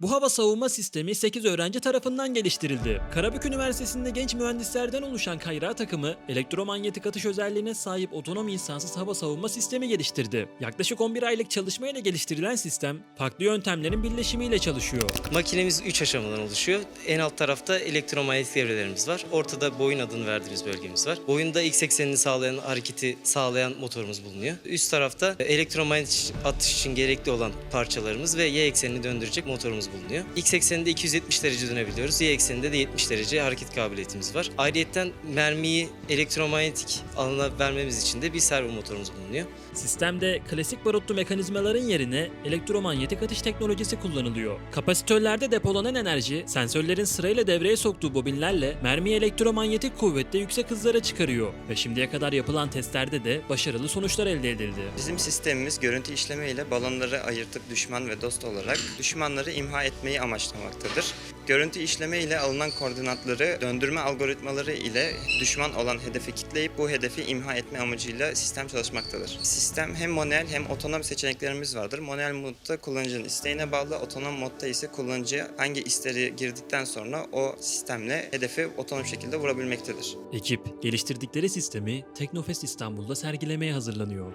Bu hava savunma sistemi 8 öğrenci tarafından geliştirildi. Karabük Üniversitesi'nde genç mühendislerden oluşan kayrağı takımı elektromanyetik atış özelliğine sahip otonom insansız hava savunma sistemi geliştirdi. Yaklaşık 11 aylık çalışmayla geliştirilen sistem farklı yöntemlerin birleşimiyle çalışıyor. Makinemiz 3 aşamadan oluşuyor. En alt tarafta elektromanyetik devrelerimiz var. Ortada boyun adını verdiğimiz bölgemiz var. Boyunda X eksenini sağlayan, hareketi sağlayan motorumuz bulunuyor. Üst tarafta elektromanyetik atış için gerekli olan parçalarımız ve Y eksenini döndürecek motorumuz bulunuyor. X ekseninde 270 derece dönebiliyoruz. Y ekseninde de 70 derece hareket kabiliyetimiz var. Ayrıyeten mermiyi elektromanyetik alana vermemiz için de bir servo motorumuz bulunuyor. Sistemde klasik barutlu mekanizmaların yerine elektromanyetik atış teknolojisi kullanılıyor. Kapasitörlerde depolanan enerji, sensörlerin sırayla devreye soktuğu bobinlerle mermiyi elektromanyetik kuvvette yüksek hızlara çıkarıyor ve şimdiye kadar yapılan testlerde de başarılı sonuçlar elde edildi. Bizim sistemimiz görüntü işleme ile balonları ayırtıp düşman ve dost olarak düşmanları imha etmeyi amaçlamaktadır. Görüntü işleme ile alınan koordinatları döndürme algoritmaları ile düşman olan hedefi kitleyip bu hedefi imha etme amacıyla sistem çalışmaktadır. Sistem hem manuel hem otonom seçeneklerimiz vardır. Manuel modda kullanıcının isteğine bağlı, otonom modda ise kullanıcı hangi isteği girdikten sonra o sistemle hedefi otonom şekilde vurabilmektedir. Ekip geliştirdikleri sistemi Teknofest İstanbul'da sergilemeye hazırlanıyor.